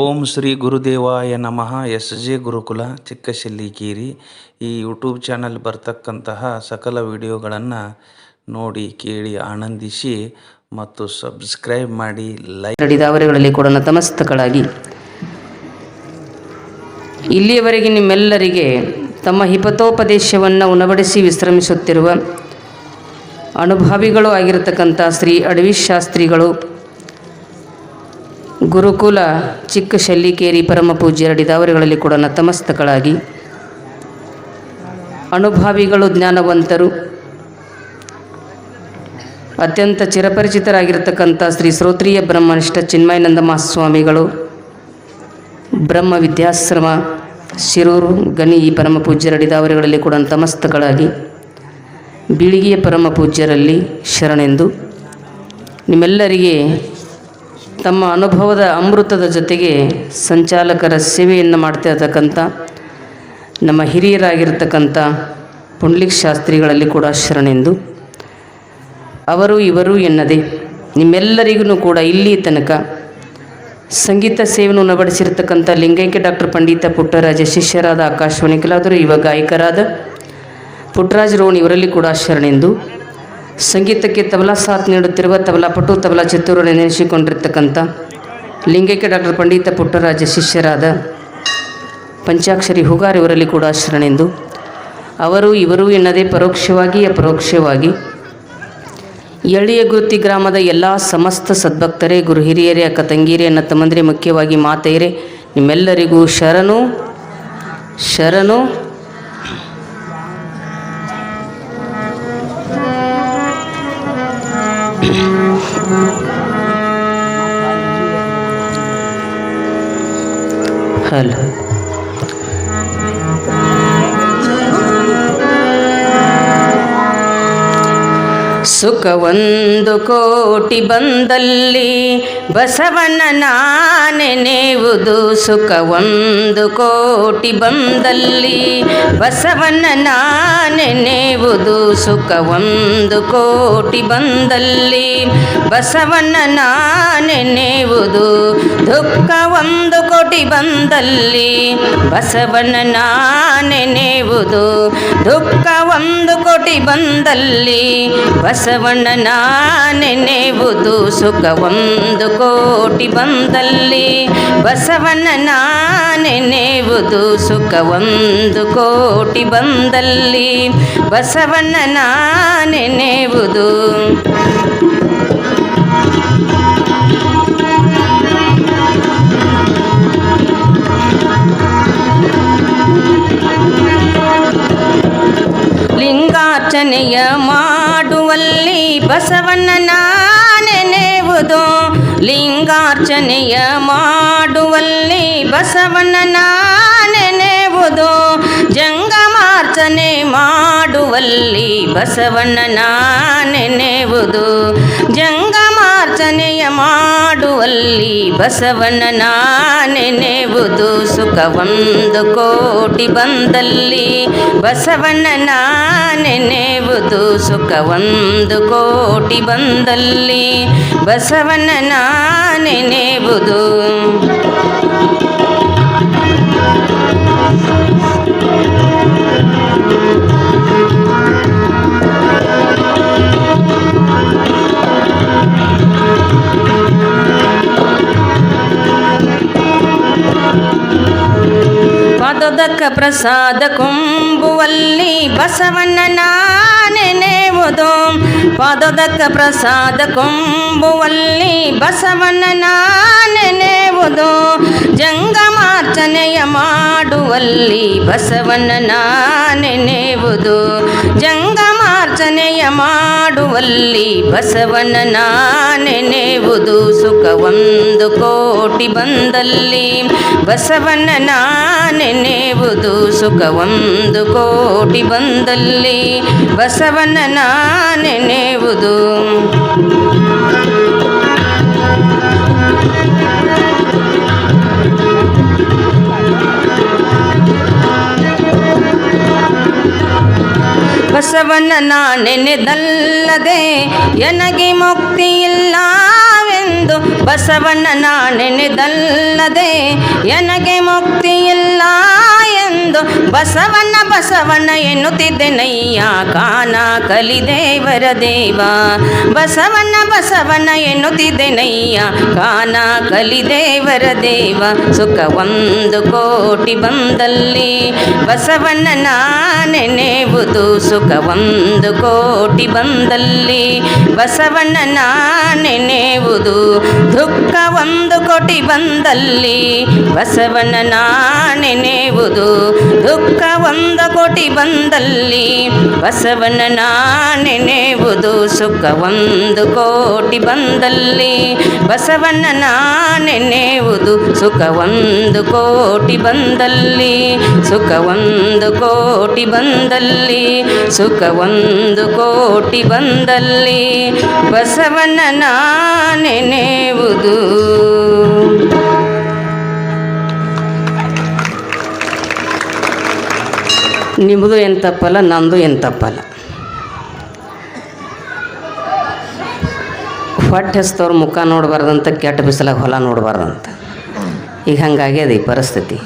ಓಂ ಶ್ರೀ ಗುರುದೇವಾಯ ನಮಃ. S J ಗುರುಕುಲ ಚಿಕ್ಕಶಿಲ್ಲಿಕೇರಿ ಈ YouTube channel ಬರ್ತಕ್ಕಂತಹ ಸಕಲ ವಿಡಿಯೋಗಳನ್ನು ನೋಡಿ, ಕೇಳಿ, ಆನಂದಿಸಿ ಮತ್ತು ಸಬ್ಸ್ಕ್ರೈಬ್ ಮಾಡಿ, ಲೈಕ್ ನಡೆದಾವರೆಗಳಲ್ಲಿ ಕೂಡ ನತಮಸ್ತಕಳಾಗಿ. ಇಲ್ಲಿಯವರೆಗೆ ನಿಮ್ಮೆಲ್ಲರಿಗೆ ತಮ್ಮ ಹಿಪತೋಪದೇಶವನ್ನು ಉಣಬಡಿಸಿ ವಿಶ್ರಮಿಸುತ್ತಿರುವ ಅನುಭವಿಗಳು ಆಗಿರತಕ್ಕಂಥ ಶ್ರೀ ಅಡವಿ ಶಾಸ್ತ್ರಿಗಳು ಗುರುಕುಲ ಚಿಕ್ಕ ಶಲ್ಲಿಕೇರಿ ಪರಮ ಪೂಜ್ಯ ನಡೆದಾವರೆಗಳಲ್ಲಿ ಕೂಡ ನತಮಸ್ತಕಳಾಗಿ. ಅನುಭಾವಿಗಳು ಜ್ಞಾನವಂತರು. ಅತ್ಯಂತ ಚಿರಪರಿಚಿತರಾಗಿರ್ತಕ್ಕಂಥ ಶ್ರೀ ಶ್ರೋತ್ರಿಯ ಬ್ರಹ್ಮನಿಷ್ಠ ಚಿನ್ಮಯನಂದ ಮಹಾಸ್ವಾಮಿಗಳು. ಬ್ರಹ್ಮ ವಿದ್ಯಾಶ್ರಮ, ಶಿರೂರು, ಗಣಿ ಈ ಪರಮ ಪೂಜ್ಯರಡಿದಾವರೆಗಳಲ್ಲಿ ಕೂಡ ನತಮಸ್ತಕಳಾಗಿ. ಬೀಳಿಗೆಯ ಪರಮ ಪೂಜ್ಯರಲ್ಲಿ ಶರಣೆಂದು. ನಿಮ್ಮೆಲ್ಲರಿಗೆ ತಮ್ಮ ಅನುಭವದ ಅಮೃತದ ಜೊತೆಗೆ ಸಂಚಾಲಕರ ಸೇವೆಯನ್ನು ಮಾಡ್ತಾ ಇರತಕ್ಕಂಥ ನಮ್ಮ ಹಿರಿಯರಾಗಿರ್ತಕ್ಕಂಥ ಪುಂಡ್ಲಿಕ್ ಶಾಸ್ತ್ರಿಗಳಲ್ಲಿ ಕೂಡ ಶರಣೆಂದು. ಅವರು, ಇವರು ಎನ್ನದೆ ನಿಮ್ಮೆಲ್ಲರಿಗೂ ಕೂಡ ಇಲ್ಲಿ ತನಕ ಸಂಗೀತ ಸೇವೆಯನ್ನು ಉಣಬಡಿಸಿರ್ತಕ್ಕಂಥ ಲಿಂಗೈಕ್ಯ ಡಾಕ್ಟರ್ ಪಂಡಿತ ಪುಟ್ಟರಾಜ ಶಿಷ್ಯರಾದ ಆಕಾಶವಾಣಿ ಕಲಾವಿದರು, ಯುವ ಗಾಯಕರಾದ ಪುಟ್ಟರಾಜ ರೋಣ್ ಇವರಲ್ಲಿ ಕೂಡ ಶರಣೆಂದು ಸಂಗೀತಕ್ಕೆ ತಬಲಾ ಸಾಥ್ ನೀಡುತ್ತಿರುವ ತಬಲಾ ಪಟು ತಬಲಾ ಚಿತ್ತೂರನ್ನು ನೆನೆಸಿಕೊಂಡಿರ್ತಕ್ಕಂಥ ಲಿಂಗೈಕ್ಯ ಡಾಕ್ಟರ್ ಪಂಡಿತ ಪುಟ್ಟರಾಜ ಶಿಷ್ಯರಾದ ಪಂಚಾಕ್ಷರಿ ಹುಗಾರ್ ಇವರಲ್ಲಿ ಕೂಡ ಶರಣೆಂದು ಅವರು ಇವರು ಎನ್ನದೇ ಪರೋಕ್ಷವಾಗಿ ಅಪರೋಕ್ಷವಾಗಿ ಗುರುತಿ ಗ್ರಾಮದ ಎಲ್ಲ ಸಮಸ್ತ ಸದ್ಭಕ್ತರೇ, ಗುರು ಹಿರಿಯರೇ, ಅಕ್ಕ ತಂಗಿರೇ ಅನ್ನ ತಮ್ಮಂದಿರೇ, ಮುಖ್ಯವಾಗಿ ಮಾತೆಯರೇ, ನಿಮ್ಮೆಲ್ಲರಿಗೂ ಶರಣು ಶರಣು. ಹಲೋ ಸುಖ ಒಂದು ಕೋಟಿ ಬಂದಲ್ಲಿ ಬಸವನ ನಾನೆನೆಯುವುದು ಸುಖ ಒಂದು ಕೋಟಿ ಬಂದಲ್ಲಿ ಬಸವನ ನಾನೆನೆಯುವುದು ಸುಖ ಒಂದು ಕೋಟಿ ಬಂದಲ್ಲಿ ಬಸವನ ನಾನೆನೆಯುವುದು ದುಃಖ ಒಂದು ಕೋಟಿ ಬಂದಲ್ಲಿ ಬಸವನ ನಾನೆನೆಯುವುದು ದುಃಖ ಒಂದು ಕೋಟಿ ಬಂದಲ್ಲಿ ಬಸವಣ್ಣ ನಾನೆನೆಯುವುದು ಸುಖ ಒಂದು ಕೋಟಿ ಬಂದಲ್ಲಿ. ಬಸವಣ್ಣ ನಾನೆನೆಯುವುದು ಸುಖ ಒಂದು ಕೋಟಿ ಬಂದಲ್ಲಿ. ಬಸವಣ್ಣ ನಾನೆನೆಯುವುದು ಲಿಂಗಾರ್ಚನೆಯ ಮಾಡುವಲ್ಲಿ ಬಸವಣ್ಣನ ನೆನೆವುದು ಲಿಂಗಾರ್ಚನೆಯ ಮಾಡುವಲ್ಲಿ ಬಸವಣ್ಣನ ನೆನೆವುದು ಜಂಗಮಾರ್ಚನೆ ಮಾಡುವಲ್ಲಿ ಬಸವಣ್ಣನ ನಾನೆನೆಯುವುದು ಮಾಡುವಲ್ಲಿ ಬಸವಣ್ಣನ ನೆನೆವುದು ಸುಖವೊಂದು ಕೋಟಿ ಬಂದಲ್ಲಿ. ಬಸವಣ್ಣನ ನೆನೆವುದು ಸುಖವೊಂದು ಕೋಟಿ ಬಂದಲ್ಲಿ. ಬಸವಣ್ಣನ ನಾನೆನೆಯುವುದು ಪ್ರಸಾದ ಕೊಂಬುವಲ್ಲಿ ಬಸವಣ್ಣನ ನಾನೆನೆಯುವುದು ಪಾದೋದಕ ಪ್ರಸಾದ ಕೊಂಬುವಲ್ಲಿ ಬಸವಣ್ಣನ ನಾನೆನೆಯುವುದು ಜಂಗಮಾರ್ಚನೆಯ ಮಾಡುವಲ್ಲಿ ಬಸವಣ್ಣ ನಾನೆನೆಯುವುದು ಜಂಗಮಾರ್ಚನೆಯ ಮಾಡುವಲ್ಲಿ ಬಸವನ ನಾನೆನೆಯುವುದು ಸುಖ ಒಂದು ಕೋಟಿ ಬಂದಲ್ಲಿ. ಬಸವನ ನಾನೆನೆಯುವುದು ಸುಖ ಒಂದು ಕೋಟಿ ಬಂದಲ್ಲಿ. ಬಸವಣ್ಣ ನಾನೆನೆಯುವುದು ನಾ ನಾನೆನೆದಲ್ಲದೆ ಎನಗೆ ಮುಕ್ತಿ ಇಲ್ಲವೆಂದು ನಾ ನೆನೆದಲ್ಲದೆ ಎನಗೆ ಮುಕ್ತಿ ಇಲ್ಲ ಎಂದು ಬಸವಣ್ಣ ಬಸವಣ್ಣ ಎನ್ನುತ್ತಿದ್ದೆನಯ್ಯ. ಕಾನ ಕಲಿದೇವರ ದೇವ. ಬಸವಣ್ಣ ಬಸವಣ್ಣ ಎನ್ನುತ್ತಿದ್ದೆನಯ್ಯ. ಕಾನ ಕಲಿದೇವರ ದೇವ. ಸುಖ ಒಂದು ಕೋಟಿ ಬಂದಲ್ಲಿ ಬಸವಣ್ಣನ ನೆನೆವುದು ಸುಖ ಒಂದು ಕೋಟಿ ಬಂದಲ್ಲಿ ಬಸವಣ್ಣನ ನೆನೆವುದು ದುಃಖ ಒಂದು ಕೋಟಿ ಬಂದಲ್ಲಿ ಬಸವಣ್ಣನ ನೆನೆಯುವುದು ದುಃಖ ಒಂದ ಕೋಟಿ ಬಂದಲ್ಲಿ ಬಸವನ ನೆನೆಯುವುದು. ಸುಖ ಒಂದು ಕೋಟಿ ಬಂದಲ್ಲಿ ಬಸವನ ನೆನೆಯುವುದು. ಸುಖ ಒಂದು ಕೋಟಿ ಬಂದಲ್ಲಿ, ಸುಖ ಒಂದು ಕೋಟಿ ಬಂದಲ್ಲಿ, ಸುಖ ಒಂದು ಕೋಟಿ ಬಂದಲ್ಲಿ ಬಸವನ ನೆನೆಯುವುದು. ನಿಮ್ಮದು ಏನು ತಪ್ಪಲ್ಲ ನಂದು ಏನು ತಪ್ಪಲ್ಲ ಹೊಟ್ಟೆ ಹಸ್ತವ್ರ ಮುಖ ನೋಡಬಾರ್ದಂತ, ಕೆಟ್ಟ ಬಿಸಿಲಾಗ ಹೊಲ ನೋಡಬಾರ್ದಂತ. ಈಗ ಹಂಗಾಗ್ಯದ ಈ ಪರಿಸ್ಥಿತಿ.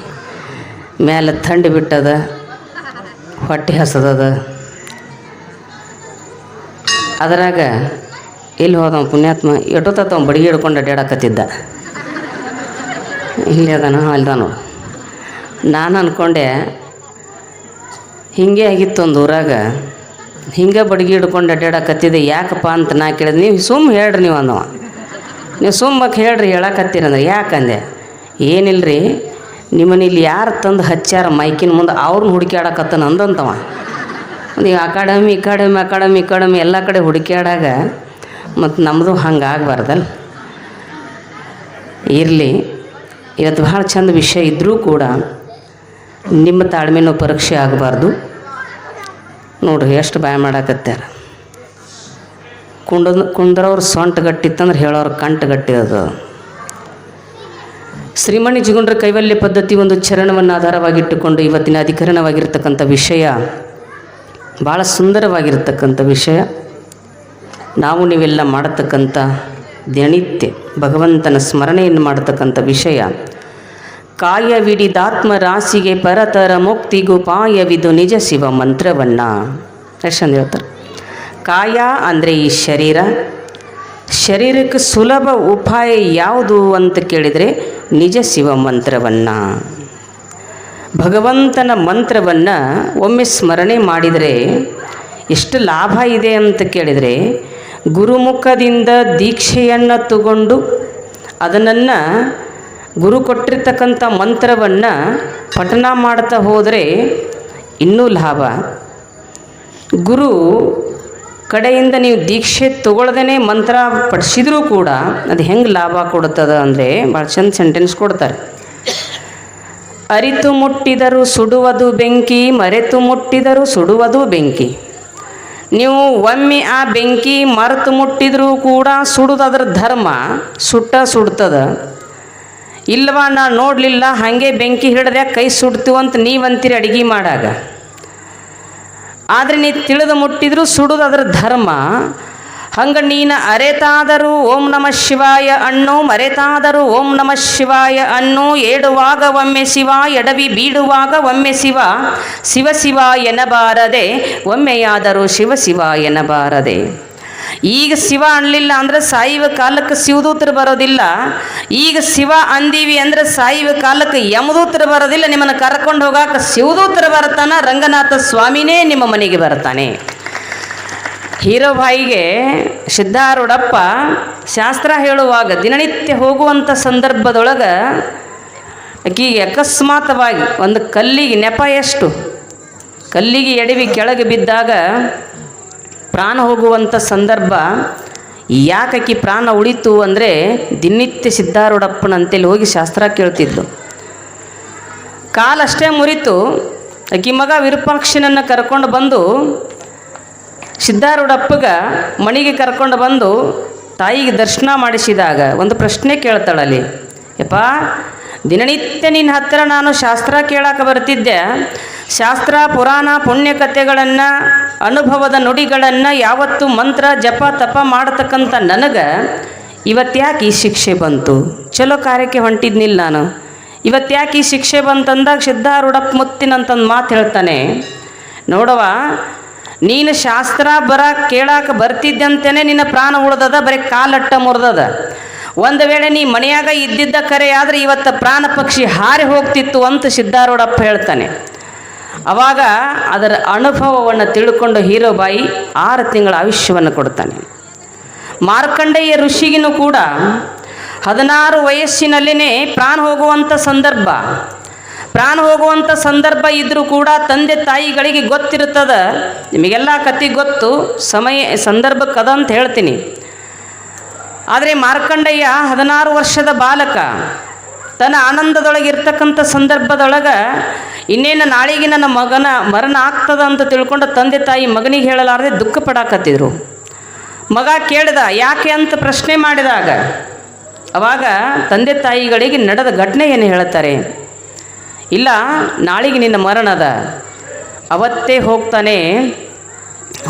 ಮೇಲೆ ಥಂಡಿ ಬಿಟ್ಟದ, ಹೊಟ್ಟೆ ಹಸದದ. ಅದರಾಗ ಇಲ್ಲಿ ಹೋದವ ಪುಣ್ಯಾತ್ಮ ಎಷ್ಟೊತ್ತ ಅವ ಬಡಿಗೆ ಹಿಡ್ಕೊಂಡು ಅಡ್ಡಾಡಕತ್ತಿದ್ದ ಇಲ್ಲಿ ಅದಾನ ಅಲ್ದಾನು ನಾನು ಅಂದ್ಕೊಂಡೆ ಹಿಂಗೆ ಆಗಿತ್ತು ಒಂದು ಊರಾಗ. ಹಿಂಗೆ ಬಡ್ಗಿ ಹಿಡ್ಕೊಂಡು ಅಡ್ಡಾಡಕತ್ತಿದೆ ಯಾಕಪ್ಪ ಅಂತ ನಾ ಕೇಳಿದೆ, ನೀವು ಸುಮ್ಮ ಹೇಳ್ರಿ ನೀವು ಅಂದವ. ನೀವು ಸುಮ್ಮಕ್ಕೆ ಹೇಳ್ರಿ ಹೇಳಕತ್ತೀರಂದ್ರೆ ಯಾಕಂದೆ ಏನಿಲ್ಲರಿ ನಿಮ್ಮನ್ನ ಇಲ್ಲಿ ಯಾರು ತಂದು ಹಚ್ಚಾರ ಮೈಕಿನ ಮುಂದೆ ಅವ್ರನ್ನ ಹುಡುಕ್ಯಾಡಕತ್ತನ ಅಂದಂತವ. ಈಗ ಅಕಾಡೆಮಿ ಅಕಾಡೆಮಿ ಅಕಾಡೆಮಿ ಅಕಾಡೆಮಿ ಎಲ್ಲ ಕಡೆ ಹುಡುಕ್ಯಾಡಾಗ ಮತ್ತು ನಮ್ಮದು ಹಂಗೆ ಆಗಬಾರ್ದಲ್ಲ ಇರಲಿ ಇವತ್ತು ಭಾಳ ಚಂದ ವಿಷಯ ಇದ್ದರೂ ಕೂಡ ನಿಮ್ಮ ತಾಳ್ಮೆನೂ ಪರೀಕ್ಷೆ ಆಗಬಾರ್ದು. ನೋಡ್ರಿ ಎಷ್ಟು ಭಯ ಮಾಡಾಕತ್ಯಾರ. ಕುಂಡ ಕುಂದ್ರವ್ರ ಸೊಂಟ ಗಟ್ಟಿತ್ತಂದ್ರೆ ಹೇಳೋರು ಕಂಠ ಗಟ್ಟಿ ಅದು. ಶ್ರೀಮಣಿ ಜಿಗುಂಡ್ರ ಕೈವಲ್ಯ ಪದ್ಧತಿ ಒಂದು ಚರಣವನ್ನು ಆಧಾರವಾಗಿಟ್ಟುಕೊಂಡು ಇವತ್ತಿನ ಅಧಿಕರಣವಾಗಿರ್ತಕ್ಕಂಥ ವಿಷಯ ಭಾಳ ಸುಂದರವಾಗಿರ್ತಕ್ಕಂಥ ವಿಷಯ. ನಾವು ನೀವೆಲ್ಲ ಮಾಡತಕ್ಕಂಥ ದಿನನಿತ್ಯ ಭಗವಂತನ ಸ್ಮರಣೆಯನ್ನು ಮಾಡತಕ್ಕಂಥ ವಿಷಯ. ಕಾಯವಿಡಿದಾತ್ಮ ರಾಶಿಗೆ ಪರತರ ಮುಕ್ತಿಗೂ ಪಾಯವಿದು ನಿಜ ಶಿವ ಮಂತ್ರವನ್ನ. ಎಷ್ಟು ಹೇಳ್ತಾರೆ ಕಾಯ ಅಂದರೆ ಈ ಶರೀರ. ಶರೀರಕ್ಕೆ ಸುಲಭ ಉಪಾಯ ಯಾವುದು ಅಂತ ಕೇಳಿದರೆ ನಿಜ ಶಿವ ಮಂತ್ರವನ್ನು. ಭಗವಂತನ ಮಂತ್ರವನ್ನು ಒಮ್ಮೆ ಸ್ಮರಣೆ ಮಾಡಿದರೆ ಎಷ್ಟು ಲಾಭ ಇದೆ ಅಂತ ಕೇಳಿದರೆ ಗುರುಮುಖದಿಂದ ದೀಕ್ಷೆಯನ್ನು ತಗೊಂಡು ಅದನ್ನು ಗುರು ಕೊಟ್ಟಿರ್ತಕ್ಕಂಥ ಮಂತ್ರವನ್ನು ಪಠನ ಮಾಡ್ತಾ ಹೋದರೆ ಇನ್ನೂ ಲಾಭ. ಗುರು ಕಡೆಯಿಂದ ನೀವು ದೀಕ್ಷೆ ತಗೊಳ್ದೇ ಮಂತ್ರ ಪಡಿಸಿದ್ರೂ ಕೂಡ ಅದು ಹೆಂಗೆ ಲಾಭ ಕೊಡುತ್ತದ ಅಂದರೆ ಭಾಳ ಚಂದ ಸೆಂಟೆನ್ಸ್ ಕೊಡ್ತಾರೆ. ಅರಿತು ಮುಟ್ಟಿದರು ಸುಡುವುದು ಬೆಂಕಿ, ಮರೆತು ಮುಟ್ಟಿದರು ಸುಡುವುದು ಬೆಂಕಿ. ನೀವು ಒಮ್ಮೆ ಆ ಬೆಂಕಿ ಮರೆತು ಮುಟ್ಟಿದರೂ ಕೂಡ ಸುಡುದು ಅದರ ಧರ್ಮ, ಸುಟ್ಟ ಸುಡ್ತದ. ಇಲ್ವಾ, ನಾ ನೋಡಲಿಲ್ಲ, ಹಾಗೆ ಬೆಂಕಿ ಹಿಡಿದ್ರೆ ಕೈ ಸುಡ್ತೀವಿ ಅಂತ ನೀವಂತೀರಿ ಅಡಿಗೆ ಮಾಡಾಗ. ಆದರೆ ನೀ ತಿಳಿದು ಮುಟ್ಟಿದ್ರು ಸುಡುದು ಅದರ ಧರ್ಮ. ಹಂಗೆ ನೀನು ಅರೆತಾದರೂ ಓಂ ನಮ ಶಿವಾಯ ಅಣ್ಣು ಮರೆತಾದರೂ ಓಂ ನಮ ಶಿವಾಯ ಅಣ್ಣು ಏಡುವಾಗ ಒಮ್ಮೆ ಶಿವ, ಎಡವಿ ಬೀಡುವಾಗ ಒಮ್ಮೆ ಶಿವ ಶಿವ ಶಿವ ಎನ್ನಬಾರದೆ ಒಮ್ಮೆಯಾದರೂ ಶಿವ ಶಿವ ಎನ್ನಬಾರದೆ ಈಗ ಶಿವ ಅನ್ಲಿಲ್ಲ ಅಂದ್ರೆ ಸಾಯುವ ಕಾಲಕ್ಕೆ ಶಿವದೂತರು ಬರೋದಿಲ್ಲ. ಈಗ ಶಿವ ಅಂದೀವಿ ಅಂದ್ರೆ ಸಾಯುವ ಕಾಲಕ್ಕೆ ಯಮದೂತರು ಬರೋದಿಲ್ಲ. ನಿಮ್ಮನ್ನು ಕರ್ಕೊಂಡು ಹೋಗಾಕ ಶಿವದೂತರು ಬರ್ತಾನ ರಂಗನಾಥ ಸ್ವಾಮಿನೇ ನಿಮ್ಮ ಮನೆಗೆ ಬರ್ತಾನೆ ಹೀರೋಬಾಯಿಗೆ ಸಿದ್ಧಾರೂಢಪ್ಪ ಶಾಸ್ತ್ರ ಹೇಳುವಾಗ ದಿನನಿತ್ಯ ಹೋಗುವಂಥ ಸಂದರ್ಭದೊಳಗೆ ಆಕಿಗೆ ಅಕಸ್ಮಾತವಾಗಿ ಒಂದು ಕಲ್ಲಿಗೆ ನೆಪ ಎಷ್ಟು? ಕಲ್ಲಿಗೆ ಎಡವಿ ಕೆಳಗೆ ಬಿದ್ದಾಗ ಪ್ರಾಣ ಹೋಗುವಂಥ ಸಂದರ್ಭ ಯಾಕಿ ಪ್ರಾಣ ಉಳಿತು ಅಂದರೆ ದಿನನಿತ್ಯ ಸಿದ್ಧಾರೂಢಪ್ಪನಂತೇಳಿ ಹೋಗಿ ಶಾಸ್ತ್ರ ಕೇಳ್ತಿದ್ಲು. ಕಾಲಷ್ಟೇ ಮುರಿತು ಆಕಿ ಮಗ ವಿರೂಪಾಕ್ಷನನ್ನು ಕರ್ಕೊಂಡು ಬಂದು, ಸಿದ್ಧಾರೂಢಪ್ಪಗ ಮಣಿಗೆ ಕರ್ಕೊಂಡು ಬಂದು ತಾಯಿಗೆ ದರ್ಶನ ಮಾಡಿಸಿದಾಗ ಒಂದು ಪ್ರಶ್ನೆ ಕೇಳ್ತಾಳಲ್ಲಿ ಯಪ್ಪ, ದಿನನಿತ್ಯ ನಿನ್ನ ಹತ್ತಿರ ನಾನು ಶಾಸ್ತ್ರ ಕೇಳಕ್ಕೆ ಬರ್ತಿದ್ದೆ ಶಾಸ್ತ್ರ, ಪುರಾಣ, ಪುಣ್ಯಕಥೆಗಳನ್ನು, ಅನುಭವದ ನುಡಿಗಳನ್ನು ಯಾವತ್ತು ಮಂತ್ರ, ಜಪ, ತಪ ಮಾಡತಕ್ಕಂಥ ನನಗೆ ಇವತ್ತ್ಯಾಕೆ ಈ ಶಿಕ್ಷೆ ಬಂತು. ಚಲೋ ಕಾರ್ಯಕ್ಕೆ ಹೊಂಟಿದ್ನಿಲ್ಲ ನಾನು. ಇವತ್ತ್ಯಾಕೆ ಈ ಶಿಕ್ಷೆ ಬಂತಂದಾಗ ಸಿದ್ಧಾರೂಢಪ್ಪ ಮುತ್ತಿನಂತಂದು ಮಾತು ಹೇಳ್ತಾನೆ ನೋಡವ ನೀನು ಶಾಸ್ತ್ರ ಬರ ಕೇಳಾಕ ಬರ್ತಿದ್ದಂತೆಯೇ ನಿನ್ನ ಪ್ರಾಣ ಉಳ್ದದ, ಬರೀ ಕಾಲಟ್ಟ ಮುರಿದದ. ಒಂದು ವೇಳೆ ನೀ ಮನೆಯಾಗ ಇದ್ದಿದ್ದ ಕರೆ ಆದರೆ ಇವತ್ತು ಪ್ರಾಣ ಪಕ್ಷಿ ಹಾರಿ ಹೋಗ್ತಿತ್ತು ಅಂತ ಸಿದ್ಧಾರೂಢಪ್ಪ ಹೇಳ್ತಾನೆ. ಅವಾಗ ಅದರ ಅನುಭವವನ್ನು ತಿಳ್ಕೊಂಡು ಹೀರೋಬಾಯಿ ಆರು ತಿಂಗಳ ಆಯುಷ್ಯವನ್ನು ಕೊಡ್ತಾನೆ. ಮಾರ್ಕಂಡೇಯ ಋಷಿಗಿನೂ ಕೂಡ ಹದಿನಾರು ವಯಸ್ಸಿನಲ್ಲಿನೇ ಪ್ರಾಣ ಹೋಗುವಂಥ ಸಂದರ್ಭ, ಪ್ರಾಣ ಹೋಗುವಂಥ ಸಂದರ್ಭ ಇದ್ದರೂ ಕೂಡ ತಂದೆ ತಾಯಿಗಳಿಗೆ ಗೊತ್ತಿರುತ್ತದೆ? ನಿಮಗೆಲ್ಲ ಕತೆ ಗೊತ್ತು, ಸಮಯ ಸಂದರ್ಭಕ್ಕದ ಕದ ಅಂತ ಹೇಳ್ತೀನಿ. ಆದರೆ ಮಾರ್ಕಂಡಯ್ಯ ಹದಿನಾರು ವರ್ಷದ ಬಾಲಕ, ತನ್ನ ಆನಂದದೊಳಗೆ ಇರ್ತಕ್ಕಂಥ ಸಂದರ್ಭದೊಳಗೆ ಇನ್ನೇನು ನಾಳೆಗೆ ನನ್ನ ಮಗನ ಮರಣ ಆಗ್ತದ ಅಂತ ತಿಳ್ಕೊಂಡು ತಂದೆ ತಾಯಿ ಮಗನಿಗೆ ಹೇಳಲಾರದೆ ದುಃಖ ಪಡಾಕತ್ತಿದ್ರು. ಮಗ ಕೇಳಿದ, ಯಾಕೆ ಅಂತ ಪ್ರಶ್ನೆ ಮಾಡಿದಾಗ, ಅವಾಗ ತಂದೆ ತಾಯಿಗಳಿಗೆ ನಡೆದ ಘಟನೆ ಏನು ಹೇಳ್ತಾರೆ ಇಲ್ಲ, ನಾಳೆಗೆ ನಿನ್ನ ಮರಣದ ಅವತ್ತೇ ಹೋಗ್ತಾನೆ.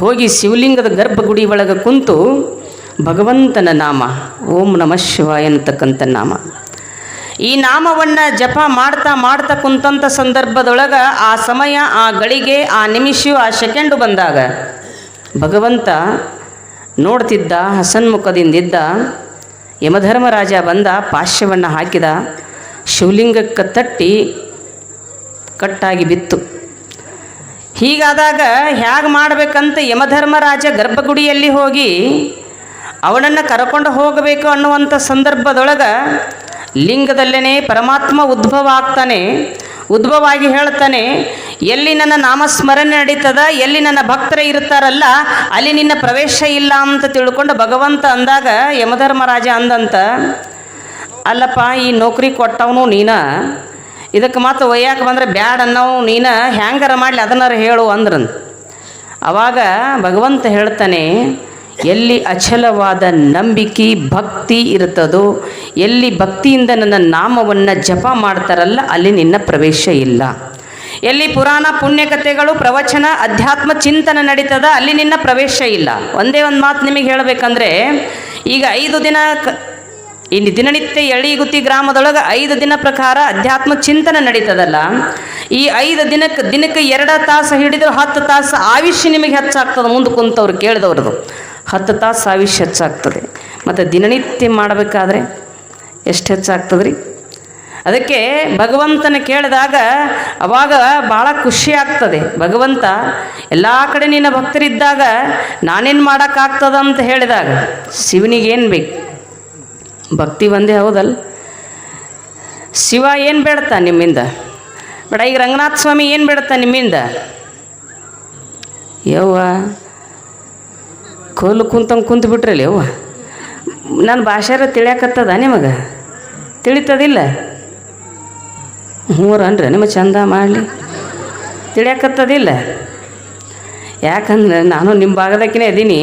ಹೋಗಿ ಶಿವಲಿಂಗದ ಗರ್ಭಗುಡಿ ಒಳಗೆ ಕುಂತು ಭಗವಂತನ ನಾಮ, ಓಂ ನಮಃ ಶಿವ ಅಂತಕ್ಕಂಥ ನಾಮ. ಈ ನಾಮವನ್ನು ಜಪ ಮಾಡ್ತಾ ಮಾಡ್ತಾ ಕುಂತಂಥ ಸಂದರ್ಭದೊಳಗೆ ಆ ಸಮಯ, ಆ ಗಳಿಗೆ, ಆ ನಿಮಿಷ ಆ ಸೆಕೆಂಡು ಬಂದಾಗ ಭಗವಂತ ನೋಡ್ತಿದ್ದ, ಹಸನ್ಮುಖದಿಂದಿದ್ದ ಯಮಧರ್ಮರಾಜ ಬಂದ ಪಾಶ್ಯವನ್ನು ಹಾಕಿದ, ಶಿವಲಿಂಗಕ್ಕೆ ತಟ್ಟಿ ಕಟ್ಟಾಗಿ ಬಿತ್ತು. ಹೀಗಾದಾಗ ಹೇಗೆ ಮಾಡಬೇಕಂತ ಯಮಧರ್ಮರಾಜ ಗರ್ಭಗುಡಿಯಲ್ಲಿ ಹೋಗಿ ಅವನನ್ನು ಕರ್ಕೊಂಡು ಹೋಗಬೇಕು ಅನ್ನುವಂಥ ಸಂದರ್ಭದೊಳಗೆ ಲಿಂಗದಲ್ಲೇ ಪರಮಾತ್ಮ ಉದ್ಭವ ಆಗ್ತಾನೆ ಉದ್ಭವ ಆಗಿ ಹೇಳ್ತಾನೆ, ಎಲ್ಲಿ ನನ್ನ ನಾಮಸ್ಮರಣೆ ನಡೀತದ, ಎಲ್ಲಿ ನನ್ನ ಭಕ್ತರ ಇರ್ತಾರಲ್ಲ ಅಲ್ಲಿ ನಿನ್ನ ಪ್ರವೇಶ ಇಲ್ಲ ಅಂತ ತಿಳ್ಕೊಂಡು ಭಗವಂತ ಅಂದಾಗ ಯಮಧರ್ಮರಾಜ ಅಂದಂತ, ಅಲ್ಲಪ್ಪ, ಈ ನೌಕರಿ ಕೊಟ್ಟವನು ನೀನ, ಇದಕ್ಕೆ ಮಾತ್ರ ಒಯ್ಯಾಕೆ ಬಂದರೆ ಬ್ಯಾಡ್ ಅನ್ನೋವು ನೀನು, ಹ್ಯಾಂಗಾರ ಮಾಡಲಿ ಅದನ್ನಾರು ಹೇಳು ಅಂದ್ರಂತ. ಅವಾಗ ಭಗವಂತ ಹೇಳ್ತಾನೆ ಎಲ್ಲಿ ಅಚಲವಾದ ನಂಬಿಕೆ, ಭಕ್ತಿ ಇರ್ತದೋ ಎಲ್ಲಿ ಭಕ್ತಿಯಿಂದ ನನ್ನ ನಾಮವನ್ನು ಜಪ ಮಾಡ್ತಾರಲ್ಲ, ಅಲ್ಲಿ ನಿನ್ನ ಪ್ರವೇಶ ಇಲ್ಲ. ಎಲ್ಲಿ ಪುರಾಣ ಪುಣ್ಯಕಥೆಗಳು, ಪ್ರವಚನ, ಅಧ್ಯಾತ್ಮ ಚಿಂತನೆ ನಡೀತದ, ಅಲ್ಲಿ ನಿನ್ನ ಪ್ರವೇಶ ಇಲ್ಲ. ಒಂದೇ ಒಂದು ಮಾತು ನಿಮಗೆ ಹೇಳಬೇಕಂದ್ರೆ, ಈಗ ಐದು ದಿನ ಇಲ್ಲಿ ದಿನನಿತ್ಯ ಎಳಿಗುತ್ತಿ ಗ್ರಾಮದೊಳಗೆ ಐದು ದಿನ ಪ್ರಕಾರ ಅಧ್ಯಾತ್ಮ ಚಿಂತನೆ ನಡೀತದಲ್ಲ, ಈ ಐದು ದಿನಕ್ಕೆ ದಿನಕ್ಕೆ ಎರಡು ತಾಸು ಹಿಡಿದ್ರೆ ಹತ್ತು ತಾಸು ಆಯುಷ್ಯ ನಿಮಗೆ ಹೆಚ್ಚಾಗ್ತದೆ, ಮುಂದೆ ಕುಂತವ್ರು ಕೇಳಿದವ್ರದ್ದು ಹತ್ತು ತಾಸು ಆಯುಷ್ಯ ಹೆಚ್ಚಾಗ್ತದೆ. ಮತ್ತು ದಿನನಿತ್ಯ ಮಾಡಬೇಕಾದ್ರೆ ಎಷ್ಟು ಹೆಚ್ಚಾಗ್ತದೆ ರೀ ಅದಕ್ಕೆ ಭಗವಂತನ ಕೇಳಿದಾಗ ಅವಾಗ ಭಾಳ ಖುಷಿ ಆಗ್ತದೆ. ಭಗವಂತ, ಎಲ್ಲ ಕಡೆ ನಿನ್ನ ಭಕ್ತರಿದ್ದಾಗ ನಾನೇನು ಮಾಡೋಕ್ಕಾಗ್ತದ ಅಂತ ಹೇಳಿದಾಗ ಶಿವನಿಗೇನು ಬೇಕು? ಭಕ್ತಿ ಒಂದೇ ಹೌದಲ್ಲ? ಶಿವ ಏನು ಬೇಡ್ತಾ ನಿಮ್ಮಿಂದ? ಬೇಡ, ಈಗ ರಂಗನಾಥ ಸ್ವಾಮಿ ಏನು ಬೇಡ್ತಾ ನಿಮ್ಮಿಂದ? ಯವ್ವ ಕೋಲು ಕುಂತಂಗೆ ಕುಂತು ಬಿಟ್ರಲ್ಲಿ ಅವ್ವ ನನ್ನ ಭಾಷಾರ ತಿಳಿಯಾಕತ್ತದ ನಿಮಗೆ? ತಿಳಿತದಿಲ್ಲ? ಮೂರನ್ರಿ ನಿಮ್ಮ ಚಂದ ಮಾಡಲಿ. ತಿಳಿಯಾಕತ್ತದಿಲ್ಲ? ಯಾಕಂದ್ರೆ ನಾನು ನಿಮ್ಮ ಭಾಗದಕ್ಕಿನೇ ಇದೀನಿ.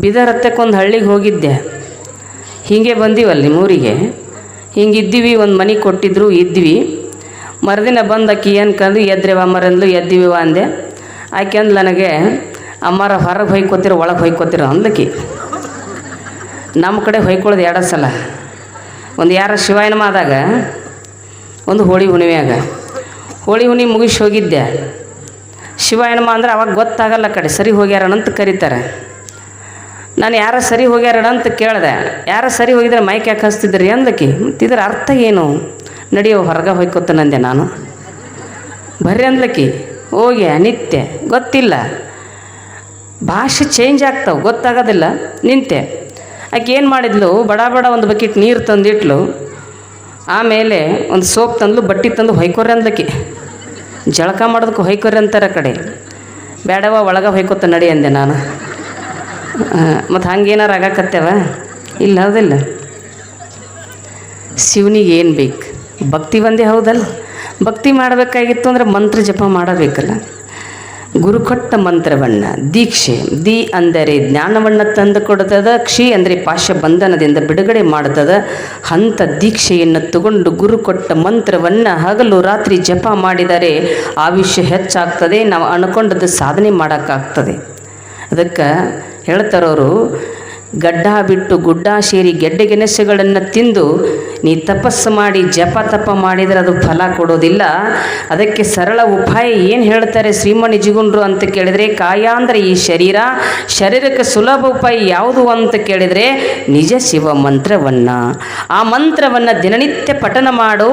ಬೀದರ್ ಹತ್ತಕ್ಕೊಂದು ಹಳ್ಳಿಗೆ ಹೋಗಿದ್ದೆ. ಹೀಗೆ ಬಂದೀವಲ್ಲ ನಿಮ್ಮೂರಿಗೆ ಹಿಂಗೆ ಇದ್ದೀವಿ ಒಂದು ಮನೆ ಕೊಟ್ಟಿದ್ರು, ಇದ್ವಿ. ಮರುದಿನ ಬಂದು ಆಕಿ ಏನು ಕಂದು ಎದ್ರೆವ ಮರಂದ್ಲು, ಎದ್ದೀವಿ ಅಂದೆ. ಆಕೆ ಅಂದ್ಲು ನನಗೆ ಅಮ್ಮರ ಹೊರಗೆ ಹೊಯ್ಕೋತಿರೋ, ಒಳಗೆ ಹೊಯ್ಕೋತಿರೋ ಅಂದಕ್ಕೆ ನಮ್ಮ ಕಡೆ ಹೊಯ್ಕೊಳ್ಳೋದು ಎರಡು ಸಲ. ಒಂದು ಯಾರ ಶಿವಾಯನ ಆದಾಗ, ಒಂದು ಹೋಳಿ ಹುಣ್ಣಿಮೆಯಾಗ. ಹೋಳಿ ಹುಣ್ಣಿಮೆ ಮುಗಿಸಿ ಹೋಗಿದ್ದೆ. ಶಿವಾಯನಮ ಅಂದ್ರೆ ಅವಾಗ ಗೊತ್ತಾಗಲ್ಲ ಕಡೆ, ಸರಿ ಹೋಗ್ಯಾರನಂತ ಕರೀತಾರೆ. ನಾನು ಯಾರ ಸರಿ ಹೋಗ್ಯಾರಣ ಅಂತ ಕೇಳಿದೆ. ಯಾರ ಸರಿ ಹೋಗಿದ್ರೆ ಮೈಕ್ ಯಾಕೆ ಹಚ್ತಿದ್ರಿ ಅಂದಕಿ ಮತ್ತು ಇದರ ಅರ್ಥ ಏನು? ನಡೆಯೋ ಹೊರಗೆ ಹೊಯ್ಕೊತನಂದೆ ನಾನು. ಬರ್ರಿ ಅಂದ್ಲಕ್ಕಿ ಹೋಗ್ಯ ನಿತ್ಯ. ಗೊತ್ತಿಲ್ಲ. ಭಾಷೆ ಚೇಂಜ್ ಆಗ್ತಾವೆ, ಗೊತ್ತಾಗೋದಿಲ್ಲ. ನಿಂತೆ. ಆಕೆ ಏನು ಮಾಡಿದ್ಲು? ಬಡ ಬಡ ಒಂದು ಬಕೆಟ್ ನೀರು ತಂದಿಟ್ಲು. ಆಮೇಲೆ ಒಂದು ಸೋಪ್ ತಂದ್ಲು, ಬಟ್ಟೆ ತಂದು ಹೊಯ್ಕೊರೆ ಅಂದ್ಲಕ್ಕಿ ಜಳಕ ಮಾಡೋದಕ್ಕೆ ಹೊಯ್ಕೊರೆ ಅಂತಾರೆ ಕಡೆ. ಬೇಡವ ಒಳಗೆ ಹೊಯ್ಕೊತ ನಡಿ ಅಂದೆ ನಾನು. ಮತ್ತು ಹಂಗೇನಾರು ಆಗಾಕತ್ತೇವ? ಇಲ್ಲ, ಹೌದಿಲ್ಲ. ಶಿವನಿಗೆ ಏನು ಬೇಕು? ಭಕ್ತಿ ಒಂದೇ ಹೌದಲ್ಲ. ಭಕ್ತಿ ಮಾಡಬೇಕಾಗಿತ್ತು ಅಂದರೆ ಮಂತ್ರ ಜಪ ಮಾಡಬೇಕಲ್ಲ. ಗುರು ಕೊಟ್ಟ ಮಂತ್ರವನ್ನು, ದೀಕ್ಷೆ, ದಿ ಅಂದರೆ ಜ್ಞಾನವನ್ನು ತಂದು ಕೊಡ್ತದ, ಕ್ಷಿ ಅಂದರೆ ಪಾಶ ಬಂಧನದಿಂದ ಬಿಡುಗಡೆ ಮಾಡ್ತದ ಅಂಥ ದೀಕ್ಷೆಯನ್ನು ತಗೊಂಡು ಗುರು ಕೊಟ್ಟ ಮಂತ್ರವನ್ನು ಹಗಲು ರಾತ್ರಿ ಜಪ ಮಾಡಿದರೆ ಆಯುಷ್ಯ ಹೆಚ್ಚಾಗ್ತದೆ, ನಾವು ಅನ್ಕೊಂಡದ್ದು ಸಾಧನೆ ಮಾಡೋಕ್ಕಾಗ್ತದೆ. ಅದಕ್ಕೆ ಹೇಳ್ತಾರವರು ಗಡ್ಡ ಬಿಟ್ಟು ಗುಡ್ಡ ಸೇರಿ ಗೆಡ್ಡೆ ತಿಂದು ನೀ ತಪಸ್ಸು ಮಾಡಿ ಜಪ ತಪ ಮಾಡಿದರೆ ಅದು ಫಲ ಕೊಡೋದಿಲ್ಲ. ಅದಕ್ಕೆ ಸರಳ ಉಪಾಯ ಏನು ಹೇಳ್ತಾರೆ ಶ್ರೀಮಣಿ ಜಿಗುಂಡ್ರು ಅಂತ ಕೇಳಿದರೆ ಕಾಯ ಅಂದರೆ ಈ ಶರೀರ, ಶರೀರಕ್ಕೆ ಸುಲಭ ಉಪಾಯ ಯಾವುದು ಅಂತ ಕೇಳಿದರೆ ನಿಜ ಶಿವ ಮಂತ್ರವನ್ನು. ಆ ಮಂತ್ರವನ್ನು ದಿನನಿತ್ಯ ಪಠನ ಮಾಡು.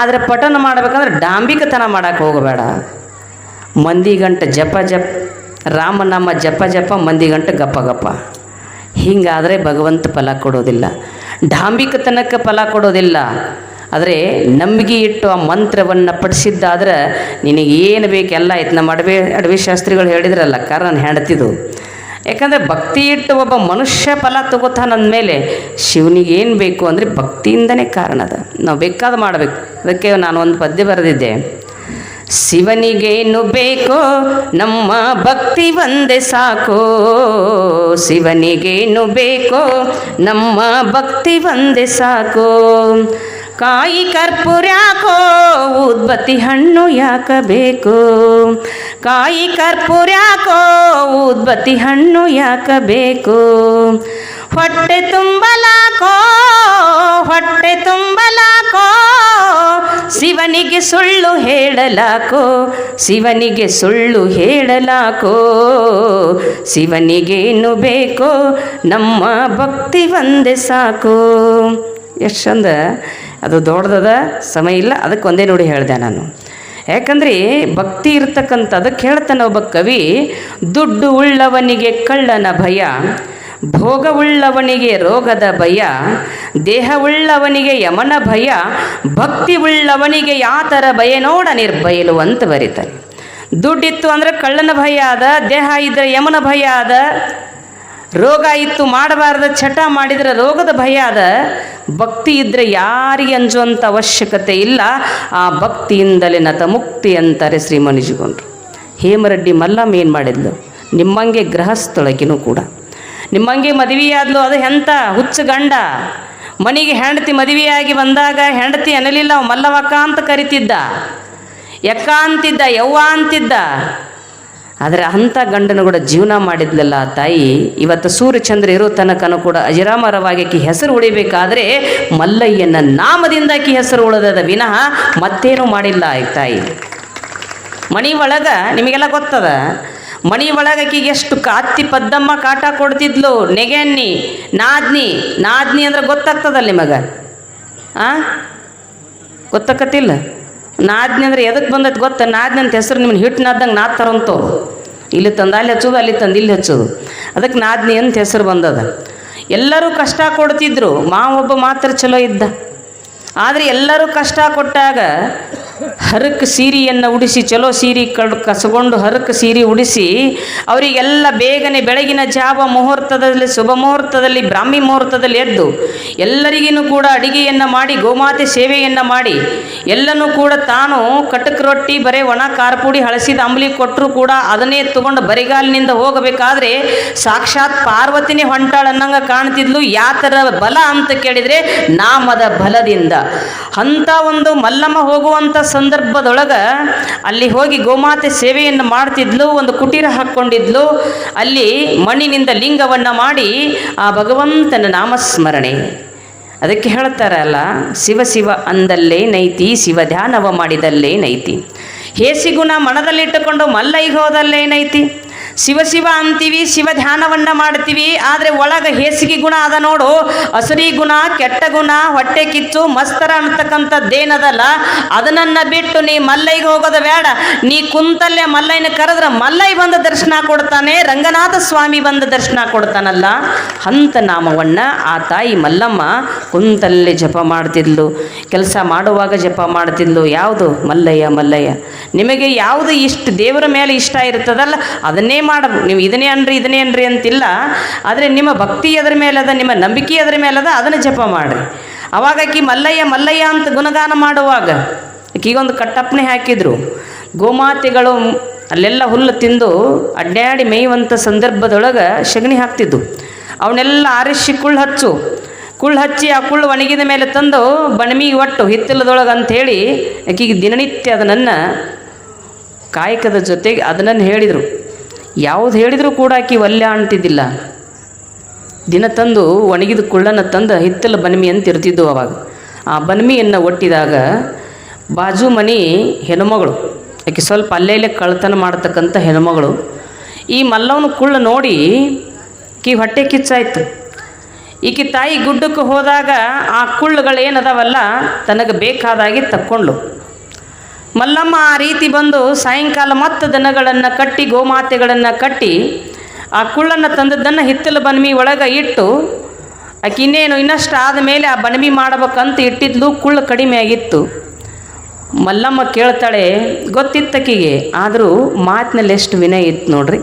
ಆದರೆ ಪಠನ ಮಾಡಬೇಕಂದ್ರೆ ಡಾಂಬಿಕತನ ಮಾಡೋಕ್ಕೆ ಹೋಗಬೇಡ. ಮಂದಿ ಗಂಟ ಜಪ ಜಪ, ರಾಮನಾಮ ಜಪ ಜಪ ಮಂದಿ ಗಂಟ ಗಪ್ಪ ಗಪ್ಪ ಹೀಗಾದರೆ ಭಗವಂತ ಫಲ ಕೊಡೋದಿಲ್ಲ. ಡಾಂಬಿಕತನಕ್ಕೆ ಫಲ ಕೊಡೋದಿಲ್ಲ. ಆದರೆ ನಂಬಿಕೆ ಇಟ್ಟು ಆ ಮಂತ್ರವನ್ನು ಪಡಿಸಿದ್ದಾದ್ರೆ ನಿನಗೆ ಏನು ಬೇಕು ಎಲ್ಲ ಆಯ್ತು. ನಮ್ಮ ಅಡವೆ, ಅಡವಿ ಶಾಸ್ತ್ರಿಗಳು ಹೇಳಿದ್ರಲ್ಲ, ಕಾರಣ ಹೆಂಡತಿದು. ಯಾಕಂದರೆ ಭಕ್ತಿ ಇಟ್ಟು ಒಬ್ಬ ಮನುಷ್ಯ ಫಲ ತಗೋತಾನಂದಮೇಲೆ ಶಿವನಿಗೆ ಏನು ಬೇಕು ಅಂದರೆ ಭಕ್ತಿಯಿಂದನೇ ಕಾರಣ ಅದ. ನಾವು ಬೇಕಾದ ಮಾಡಬೇಕು. ಅದಕ್ಕೆ ನಾನು ಒಂದು ಪದ್ಯ ಬರೆದಿದ್ದೆ. ಶಿವನಿಗೇನು ಬೇಕೋ ನಮ್ಮ ಭಕ್ತಿ ಒಂದೇ ಸಾಕೋ. ಶಿವನಿಗೇನು ಬೇಕೋ ನಮ್ಮ ಭಕ್ತಿ ಒಂದೇ ಸಾಕೋ. ಕಾಯಿ ಕರ್ಪೂರ ಯಾಕೋ ಉದ್ಬತ್ತಿ ಹಣ್ಣು ಯಾಕ ಬೇಕು? ಕಾಯಿ ಕರ್ಪೂರ ಯಾಕೋ ಉದ್ಬತ್ತಿ ಹಣ್ಣು ಯಾಕ ಬೇಕು? ಹೊಟ್ಟೆ ತುಂಬಲಾಕೋ ಹೊಟ್ಟೆ ತುಂಬಲಾಕೋ. ಶಿವನಿಗೆ ಸುಳ್ಳು ಹೇಳಲಾಕೋ, ಶಿವನಿಗೆ ಸುಳ್ಳು ಹೇಳಲಾಕೋ, ಶಿವನಿಗೇನು ಬೇಕೋ ನಮ್ಮ ಭಕ್ತಿ ಒಂದೇ ಸಾಕು. ಎಷ್ಟು ಚಂದ. ಅದು ದೊಡ್ಡದದ ಸಮಯ ಇಲ್ಲ, ಅದಕ್ಕೆ ಒಂದೇ ನೋಡಿ ಹೇಳಿದೆ ನಾನು. ಯಾಕಂದ್ರೆ ಭಕ್ತಿ ಇರ್ತಕ್ಕಂಥದಕ್ಕೆ ಹೇಳ್ತಾನೆ ಒಬ್ಬ ಕವಿ, ದುಡ್ಡು ಉಳ್ಳವನಿಗೆ ಕಳ್ಳನ ಭಯ. ಭೋಗವುಳ್ಳವನಿಗೆ ರೋಗದ ಭಯ, ದೇಹವುಳ್ಳವನಿಗೆ ಯಮನ ಭಯ ಭಕ್ತಿ ಉಳ್ಳವನಿಗೆ ಯಾತರ ಭಯ ನೋಡ ನಿರ್ಭಯಲು ಅಂತ ಬರೀತಾನೆ ದುಡ್ಡಿತ್ತು ಅಂದರೆ ಕಳ್ಳನ ಭಯ ಅದ ದೇಹ ಇದ್ರೆ ಯಮನ ಭಯ ಆದ, ರೋಗ ಇತ್ತು ಮಾಡಬಾರ್ದ ಚಟ ಮಾಡಿದರೆ ರೋಗದ ಭಯ ಅದ ಭಕ್ತಿ ಇದ್ದರೆ ಯಾರಿಗೆ ಅಂಜುವಂಥ ಅವಶ್ಯಕತೆ ಇಲ್ಲ. ಆ ಭಕ್ತಿಯಿಂದಲೇ ನತ ಮುಕ್ತಿ ಅಂತಾರೆ ಶ್ರೀ ಹೇಮರೆಡ್ಡಿ ಮಲ್ಲಮ್ಮ ಏನು ಮಾಡಿದ್ಲು? ನಿಮ್ಮಂಗೆ ಗ್ರಹಸ್ಥೊಳಗಿನೂ ಕೂಡ. ನಿಮ್ಮಂಗೆ ಮದುವೆಯಾದ್ಲು ಅದು ಎಂತ? ಹುಚ್ಚ ಗಂಡ. ಮನೆಗೆ ಹೆಂಡತಿ ಮದುವೆಯಾಗಿ ಬಂದಾಗ ಹೆಂಡತಿ ಅನ್ನಲಿಲ್ಲ, ಅವ ಮಲ್ಲವಕ್ಕ ಅಂತ ಕರಿತಿದ್ದ. ಎಕ್ಕ ಅಂತಿದ್ದ, ಯವ್ವ ಅಂತಿದ್ದ. ಆದರೆ ಅಂಥ ಗಂಡನು ಕೂಡ ಜೀವನ ಮಾಡಿದ್ಲಲ್ಲ ತಾಯಿ. ಇವತ್ತು ಸೂರ್ಯಚಂದ್ರ ಇರೋ ತನಕನೂ ಕೂಡ ಅಜರಾಮರವಾಗಿ ಹೆಸರು ಉಳಿಬೇಕಾದ್ರೆ ಮಲ್ಲಯ್ಯನ ನಾಮದಿಂದ ಆಕಿ ಹೆಸರು ಉಳಿದದ ವಿನಃ ಮತ್ತೇನು ಮಾಡಿಲ್ಲ ತಾಯಿ. ಮಣಿ ಒಳಗೆ ನಿಮಗೆಲ್ಲ ಗೊತ್ತದ? ಮಣಿ ಒಳಗೆ ಆಕಿಗೆ ಎಷ್ಟು ಕಾತ್ತಿ ಪದ್ದಮ್ಮ ಕಾಟ ಕೊಡ್ತಿದ್ಲು? ನೆಗೆನ್ನಿ ನಾದ್ನಿ ನಾದ್ನಿ ಅಂದ್ರೆ ಗೊತ್ತಾಗ್ತದಲ್ಲ ನಿಮಗೆ? ಆ? ಗೊತ್ತಾಕತ್ತಿಲ್ಲ? ನಾದ್ನಿ ಅಂದ್ರೆ ಎದಕ್ಕೆ ಬಂದೈತೆ ಗೊತ್ತ? ನಾದ್ನಿ ಅಂತ ಹೆಸರು ನಿಮ್ಮನ್ನ ಹಿಟ್ಟು ನಾದ್ದಂಗೆ ನಾದ್ತಾರಂತೋ ಇಲ್ಲಿ ತಂದ, ಅಲ್ಲಿ ಹಚ್ಚೋದು, ಅಲ್ಲಿ ತಂದು, ಇಲ್ಲಿ ಹಚ್ಚೋದು. ಅದಕ್ಕೆ ನಾದ್ನಿ ಅಂತ ಹೆಸರು ಬಂದದ. ಎಲ್ಲರೂ ಕಷ್ಟ ಕೊಡ್ತಿದ್ರು. ಒಬ್ಬ ಮಾತ್ರ ಚಲೋ ಇದ್ದ. ಆದರೆ ಎಲ್ಲರೂ ಕಷ್ಟ ಕೊಟ್ಟಾಗ ಹರಕ್ಕೆ ಸೀರೆಯನ್ನು ಉಡಿಸಿ, ಚಲೋ ಸೀರೆ ಕಡ್, ಕಸಗೊಂಡು ಹರಕ್ಕೆ ಸೀರೆ ಉಡಿಸಿ, ಅವರಿಗೆಲ್ಲ ಬೇಗನೆ ಬೆಳಗಿನ ಜಾವ ಮುಹೂರ್ತದಲ್ಲಿ, ಶುಭ ಮುಹೂರ್ತದಲ್ಲಿ, ಬ್ರಾಹ್ಮಿ ಮುಹೂರ್ತದಲ್ಲಿ ಎದ್ದು ಎಲ್ಲರಿಗೂ ಕೂಡ ಅಡಿಗೆಯನ್ನು ಮಾಡಿ, ಗೋಮಾತೆ ಸೇವೆಯನ್ನು ಮಾಡಿ, ಎಲ್ಲನೂ ಕೂಡ ತಾನು ಕಟಕ್ ರೊಟ್ಟಿ, ಬರೀ ಒಣ ಕಾರ್ಪುಡಿ ಪುಡಿ ಹಳಸಿದ ಅಂಬಲಿ ಕೊಟ್ಟರು ಕೂಡ ಅದನ್ನೇ ತಗೊಂಡು ಬರಿಗಾಲಿನಿಂದ ಹೋಗಬೇಕಾದ್ರೆ ಸಾಕ್ಷಾತ್ ಪಾರ್ವತಿನೇ ಹೊಂಟಾಳ ಅನ್ನಂಗ ಕಾಣ್ತಿದ್ಲು. ಯಾತರ ಬಲ ಅಂತ ಕೇಳಿದರೆ ನಾಮದ ಬಲದಿಂದ. ಅಂಥ ಒಂದು ಮಲ್ಲಮ್ಮ ಹೋಗುವಂಥ ಸಂದರ್ಭದೊಳಗ ಅಲ್ಲಿ ಹೋಗಿ ಗೋಮಾತೆ ಸೇವೆಯನ್ನು ಮಾಡ್ತಿದ್ಲು, ಒಂದು ಕುಟೀರ ಹಾಕ್ಕೊಂಡಿದ್ಲು ಅಲ್ಲಿ ಮಣ್ಣಿನಿಂದ ಲಿಂಗವನ್ನು ಮಾಡಿ ಆ ಭಗವಂತನ ನಾಮಸ್ಮರಣೆ. ಅದಕ್ಕೆ ಹೇಳ್ತಾರಲ್ಲ ಶಿವ ಶಿವ ಅಂದಲ್ಲೇ ನೈತಿ, ಶಿವ ಧ್ಯಾನವ ಮಾಡಿದಲ್ಲೇ ನೈತಿ. ಹೇಸಿಗುಣ ಮನದಲ್ಲಿಟ್ಟುಕೊಂಡು ಮಲ್ಲೈಗೆ ಹೋದಲ್ಲೇನೈತಿ ಶಿವ ಶಿವ ಅಂತೀವಿ, ಶಿವ ಧ್ಯಾನವನ್ನ ಮಾಡ್ತೀವಿ, ಆದರೆ ಒಳಗೆ ಹೇಸಿಗೆ ಗುಣ ಅದ ನೋಡು. ಹಸರಿ ಗುಣ, ಕೆಟ್ಟ ಗುಣ, ಹೊಟ್ಟೆ ಕಿಚ್ಚು, ಮಸ್ತರ ಅಂತಕ್ಕಂಥದ್ದೇನದಲ್ಲ ಅದನ್ನ ಬಿಟ್ಟು ನೀ ಮಲ್ಲೈಗೆ ಹೋಗೋದು ಬೇಡ. ನೀ ಕುಂತಲ್ಲೇ ಮಲ್ಲೈನ ಕರೆದ್ರೆ ಮಲ್ಲೈ ಬಂದ ದರ್ಶನ ಕೊಡ್ತಾನೆ, ರಂಗನಾಥ ಸ್ವಾಮಿ ಬಂದ ದರ್ಶನ ಕೊಡ್ತಾನಲ್ಲ. ಹಂತ ನಾಮವನ್ನ ಆ ತಾಯಿ ಮಲ್ಲಮ್ಮ ಕುಂತಲ್ಲೇ ಜಪ ಮಾಡ್ತಿದ್ಲು. ಕೆಲಸ ಮಾಡುವಾಗ ಜಪ ಮಾಡ್ತಿದ್ಲು. ಯಾವುದು? ಮಲ್ಲಯ್ಯ ಮಲ್ಲಯ್ಯ. ನಿಮಗೆ ಯಾವುದು ಇಷ್ಟ? ದೇವರ ಮೇಲೆ ಇಷ್ಟ ಇರ್ತದಲ್ಲ, ಅದನ್ನೇ ಮಾಡಬೇಕು ನೀವು ಇದನ್ನೇ ಅನ್ರಿ ಇದನ್ನೇ ಅನ್ರಿ ಅಂತಿಲ್ಲ. ಆದರೆ ನಿಮ್ಮ ಭಕ್ತಿ ಅದರ ಮೇಲೆ ಅದ, ನಿಮ್ಮ ನಂಬಿಕೆ ಅದರ ಮೇಲೆ ಅದ, ಅದನ್ನು ಜಪ ಮಾಡಿರಿ. ಅವಾಗ ಆಕಿ ಮಲ್ಲಯ್ಯ ಮಲ್ಲಯ್ಯ ಅಂತ ಗುಣಗಾನ ಮಾಡುವಾಗ ಆಕಿಗೊಂದು ಕಟ್ಟಪ್ಪಣೆ ಹಾಕಿದ್ರು. ಗೋಮಾತೆಗಳು ಅಲ್ಲೆಲ್ಲ ಹುಲ್ಲು ತಿಂದು ಅಡ್ಡಾಡಿ ಮೇಯುವಂಥ ಸಂದರ್ಭದೊಳಗೆ ಸಗಣಿ ಹಾಕ್ತಿದ್ದು ಅವನ್ನೆಲ್ಲ ಆರಿಸಿ ಕುಳ್ಳು ಹಚ್ಚು. ಕುಳ್ಳು ಹಚ್ಚಿ ಆ ಕುಳ್ಳು ಒಣಗಿದ ಮೇಲೆ ತಂದು ಬಣಮಿ ಒಟ್ಟು ಹಿತ್ತಲದೊಳಗೆ ಅಂಥೇಳಿ ಆಕಿಗೆ ದಿನನಿತ್ಯ ಅದನ್ನು ಕಾಯಕದ ಜೊತೆಗೆ ಅದನ್ನು ಹೇಳಿದರು. ಯಾವುದು ಹೇಳಿದರೂ ಕೂಡ ಆಕಿ ವಲ್ಯ ಅಂತಿದ್ದಿಲ್ಲ. ದಿನ ತಂದು ಒಣಗಿದ ಕುಳ್ಳನ್ನು ತಂದು ಹಿತ್ತಲ ಬನ್ಮಿ ಅಂತ ಇರ್ತಿದ್ವು ಅವಾಗ. ಆ ಬನ್ಮಿಯನ್ನು ಒಟ್ಟಿದಾಗ ಬಾಜು ಮನೆ ಹೆಣ್ಮಗಳು, ಆಕೆ ಸ್ವಲ್ಪ ಅಲ್ಲೇ ಇಲ್ಲೇ ಕಳ್ತನ ಮಾಡ್ತಕ್ಕಂಥ ಹೆಣ್ಮಗಳು, ಈ ಮಲ್ಲವನ ಕುಳ್ಳ ನೋಡಿ ಕಿ ಹೊಟ್ಟೆ ಕಿಚ್ಚಾಯ್ತು. ಈಕೆ ತಾಯಿ ಗುಡ್ಡಕ್ಕೆ ಹೋದಾಗ ಆ ಕುಳ್ಳುಗಳೇನದಾವಲ್ಲ, ತನಗೆ ಬೇಕಾದಾಗಿ ತಕ್ಕೊಂಡ್ಳು. ಮಲ್ಲಮ್ಮ ಆ ರೀತಿ ಬಂದು ಸಾಯಂಕಾಲ ಮತ್ತು ದನಗಳನ್ನು ಕಟ್ಟಿ, ಗೋಮಾತೆಗಳನ್ನು ಕಟ್ಟಿ, ಆ ಕುಳ್ಳನ್ನು ತಂದದ್ದನ್ನು ಹಿತ್ತಲ ಬನ್ಮಿ ಒಳಗೆ ಇಟ್ಟು, ಆಕೆ ಇನ್ನೇನು ಇನ್ನಷ್ಟು ಆದಮೇಲೆ ಆ ಬನ್ಮಿ ಮಾಡ್ಬೇಕಂತ ಇಟ್ಟಿದ್ಲು, ಕುಳ್ಳು ಕಡಿಮೆ ಆಗಿತ್ತು. ಮಲ್ಲಮ್ಮ ಕೇಳ್ತಾಳೆ ಗೊತ್ತಿತ್ತಕಿಗೆ ಆದರೂ ಮಾತಿನಲ್ಲಿ ಎಷ್ಟು ವಿನಯ ಇತ್ತು ನೋಡ್ರಿ.